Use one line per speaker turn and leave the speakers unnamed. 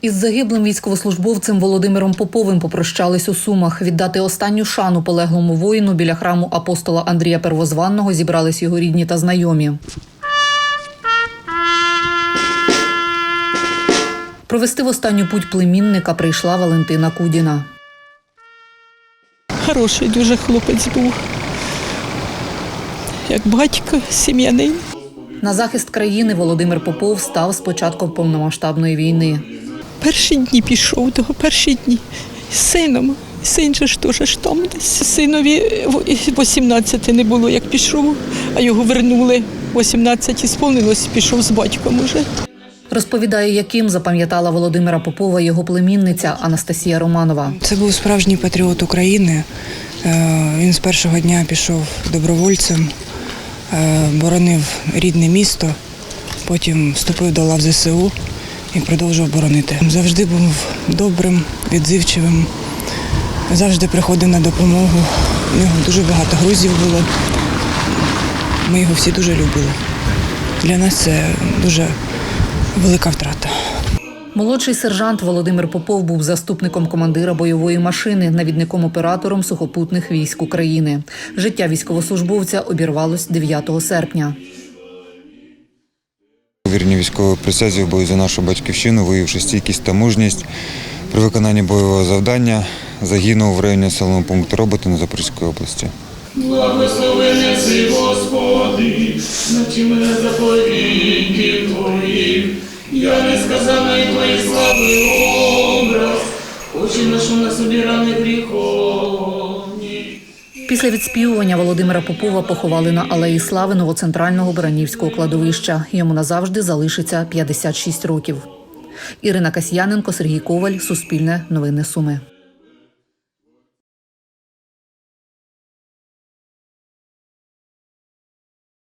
Із загиблим військовослужбовцем Володимиром Поповим попрощались у Сумах. Віддати останню шану полеглому воїну біля храму апостола Андрія Первозванного зібрались його рідні та знайомі. Провести в останню путь племінника прийшла Валентина Кудіна.
Хороший дуже хлопець був. Як батько, сім'янин.
На захист країни Володимир Попов став з початком повномасштабної війни.
Перші дні пішов, того перші дні з сином. Син же ж теж ж там десь. Синові 18 не було, як пішов, а його вернули. 18 і сповнилось, пішов з батьком уже.
Розповідає, яким запам'ятала Володимира Попова його племінниця Анастасія Романова.
Це був справжній патріот України. Е, Він з першого дня пішов добровольцем, е, боронив рідне місто, потім вступив до лав ЗСУ і продовжував боронити. Завжди був добрим, відзивчивим, завжди приходив на допомогу. У нього дуже багато грузів було. Ми його всі дуже любили. Для нас це дуже велика втрата.
Молодший сержант Володимир Попов був заступником командира бойової машини, навідником-оператором сухопутних військ України. Життя військовослужбовця обірвалось 9 серпня.
Вірні військової присязі в бою за нашу батьківщину, виявивши стійкість та мужність при виконанні бойового завдання, загинув в районі населеного пункту роботи на Запорізької області.
Благословений си, Господи, навчи мене заповідників Твоїх, я несказаний Твої слави образ, очі нашу на собі рани гріховні.
Після відспівування Володимира Попова поховали на алеї Слави новоцентрального Баранівського кладовища. Йому назавжди залишиться 56 років. Ірина Касьяненко, Сергій Коваль, Суспільне новини Суми.